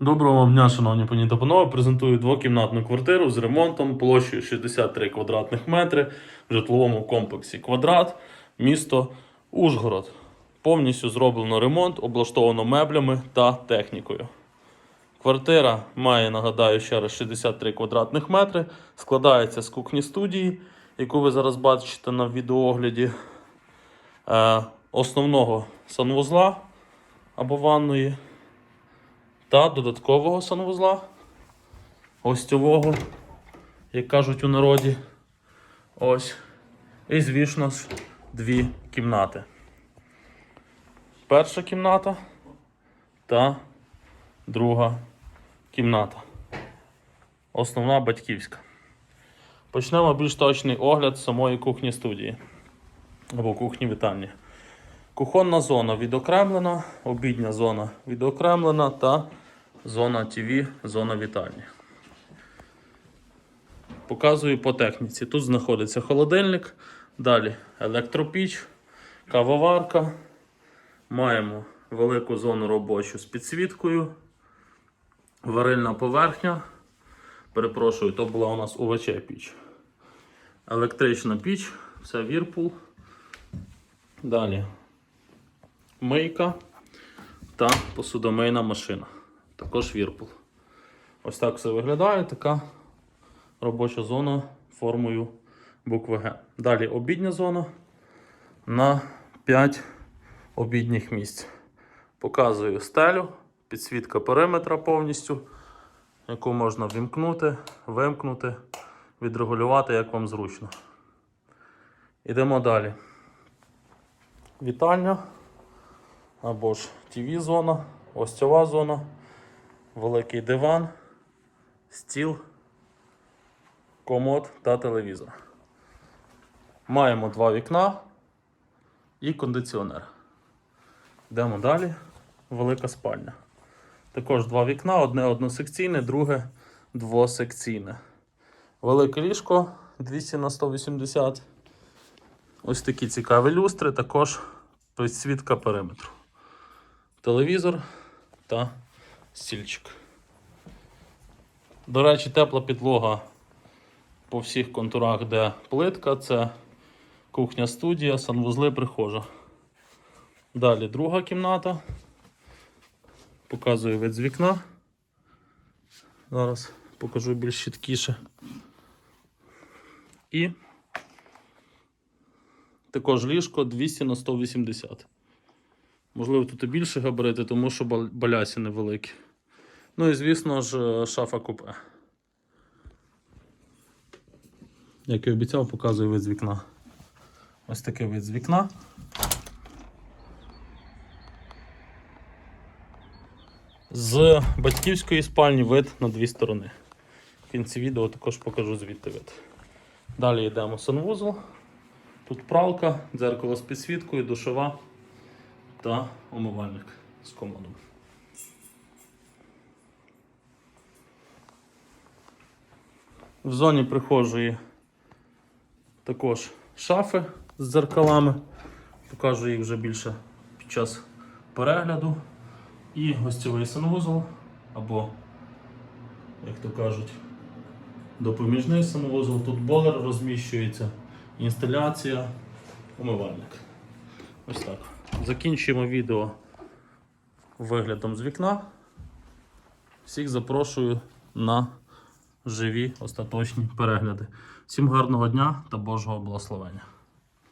Доброго вам дня, шановні пані та панове. Презентую двокімнатну квартиру з ремонтом площею 63 квадратних метри в житловому комплексі Квадрат, місто Ужгород. Повністю зроблено ремонт, облаштовано меблями та технікою. Квартира має, нагадаю, ще раз 63 квадратних метри, складається з кухні студії, яку ви зараз бачите на відеоогляді, е, основного санвузла або ванної та додаткового санвузла, гостьового, як кажуть у народі. Ось. І, звісно ж, дві кімнати. Перша кімната та друга кімната. Основна батьківська. Почнемо більш точний огляд самої кухні студії або кухні вітальні. Кухонна зона відокремлена, обідня зона відокремлена та зона ТВ, зона вітальні. Показую по техніці. Тут знаходиться холодильник, далі електропіч, кавоварка. Маємо велику зону робочу з підсвіткою, варильна поверхня. Перепрошую, то була у нас УВЧ піч. Електрична піч, все Вірпул. Далі мийка та посудомийна машина. Також Вірпул. Ось так все виглядає. Така робоча зона формою букви Г. Далі обідня зона на 5 обідніх місць. Показую стелю, підсвітка периметра повністю, яку можна вімкнути, вимкнути, відрегулювати, як вам зручно. Ідемо далі. Вітальня або ж ТВ зона, ось гостьова зона, великий диван, стіл, комод та телевізор. Маємо два вікна і кондиціонер. Йдемо далі. Велика спальня. Також два вікна, одне односекційне, друге двосекційне. Велике ліжко 200 на 180. Ось такі цікаві люстри, також підсвітка периметру. Телевізор та стільчик. До речі, тепла підлога по всіх контурах, де плитка, це кухня студія, санвузли, прихожа. Далі друга кімната. Показую вид з вікна. Зараз покажу більш чіткіше. І також ліжко 200 на 180. Можливо, тут і більше габарити, тому що бал- балясі невеликі. Ну і звісно ж, шафа купе. Як і обіцяв, показую вид з вікна. Ось такий вид з вікна. З батьківської спальні вид на дві сторони. В кінці відео також покажу звідти вид. Далі йдемо санвузол. Тут пралка, дзеркало з підсвіткою, душова та умивальник з комодом. В зоні прихожої також шафи з дзеркалами. Покажу їх вже більше під час перегляду. І гостьовий санвузол, або, як то кажуть, допоміжний санвузол. Тут болер розміщується, інсталяція, умивальник. Ось так. Закінчуємо відео виглядом з вікна. Всіх запрошую на живі остаточні перегляди. Всім гарного дня та Божого благословення.